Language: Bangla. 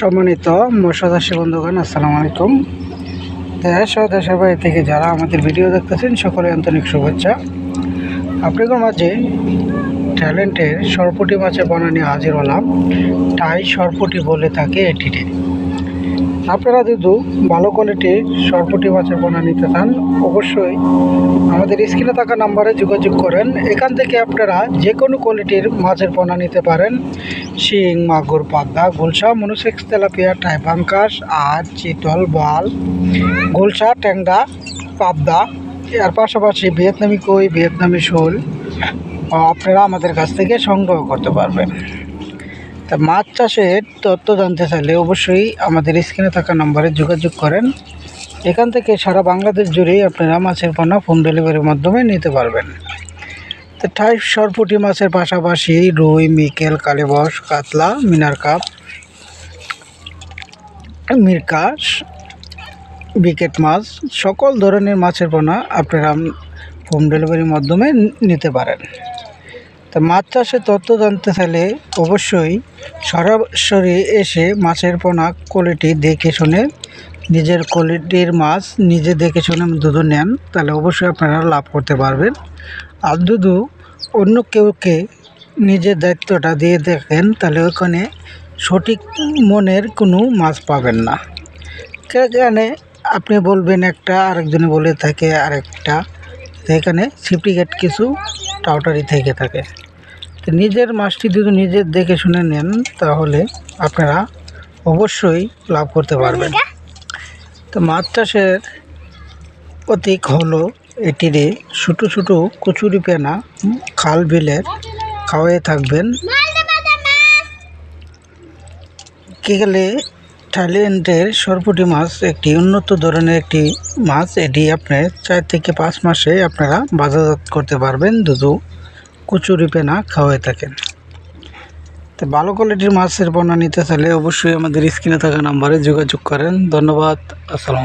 সম্মানিত মশাদাসী বন্ধুগণ, আসসালামু আলাইকুম। দেশ ও থেকে যারা আমাদের ভিডিও দেখতেছেন সকলে আন্তরিক শুভেচ্ছা। আপনাদের মাঝে ট্যালেন্টের সরপুটি মাছের বানানি হাজির হলাম। টাই সরপুটি বলে থাকে এটিতে। আপনারা যদি ভালো কোয়ালিটির সরপুটি মাছের পোনা নিতে চান, অবশ্যই আমাদের স্ক্রিনে থাকা নাম্বারে যোগাযোগ করেন। এখান থেকে আপনারা যে কোনো কোয়ালিটির মাছের পোনা নিতে পারেন। শিং, মাগুর, পাবদা, গুলশা মনুসেক্স তেলাপিয়া টাইপাঙ্কাস আর চিতল বাল গুলশা, ট্যাংরা, পাবদা, এর পাশাপাশি ভিয়েতনামি কই, ভিয়েতনামি শোল আপনারা আমাদের কাছ থেকে সংগ্রহ করতে পারবেন। তা মাছ চাষের তথ্য জানতে চাইলে অবশ্যই আমাদের স্ক্রিনে থাকা নম্বরে যোগাযোগ করেন। এখান থেকে সারা বাংলাদেশ জুড়েই আপনারা মাছের পণ্য হোম ডেলিভারির মাধ্যমে নিতে পারবেন। তো ঠাই সরপুটি মাছের পাশাপাশি রুই, মিকেল কালেবস কাতলা মিনার কাপ মিরকাশ বিকেট মাছ, সকল ধরনের মাছের পোনা আপনারা হোম ডেলিভারির মাধ্যমে নিতে পারেন। তা মাছ চাষের তথ্য জানতে চাইলে অবশ্যই সরাসরি এসে মাছের পোনা কোয়ালিটি দেখে শুনে, নিজের কোয়ালিটির মাছ নিজে দেখে শুনে দুধু নেন, তাহলে অবশ্যই আপনারা লাভ করতে পারবেন। আর দুধু অন্য কেউকে নিজের দায়িত্বটা দিয়ে দেখেন, তাহলে ওখানে সঠিক মনের কোনো মাছ পাবেন না। এখানে আপনি বলবেন একটা, আরেকজনে বলে থাকে আরেকটা এখানে সিপ্রিকেট কিছু টাউটারি থেকে থাকে। তো নিজের মাছটি যদি নিজের দেখে শুনে নেন তাহলে আপনারা অবশ্যই লাভ করতে পারবেন। তো মাছ চাষের প্রতীক হলো এটিরে ছোটো ছোটো কচুরি পেনা খাল বিলের খাওয়াই থাকবেন। কি গেলে থাইল্যান্ডের সরপুটি মাছ একটি উন্নত ধরনের একটি মাছ। এটি আপনি চার থেকে পাঁচ মাসে আপনারা বাজারজাত করতে পারবেন। দুধু কুচুরি পেনা খাওয়াই থাকেন। তো ভালো কোয়ালিটির মাছের পণ্য নিতে চাইলে অবশ্যই আমাদের স্ক্রিনে থাকা নাম্বারে যোগাযোগ করেন। ধন্যবাদ। আসসালাম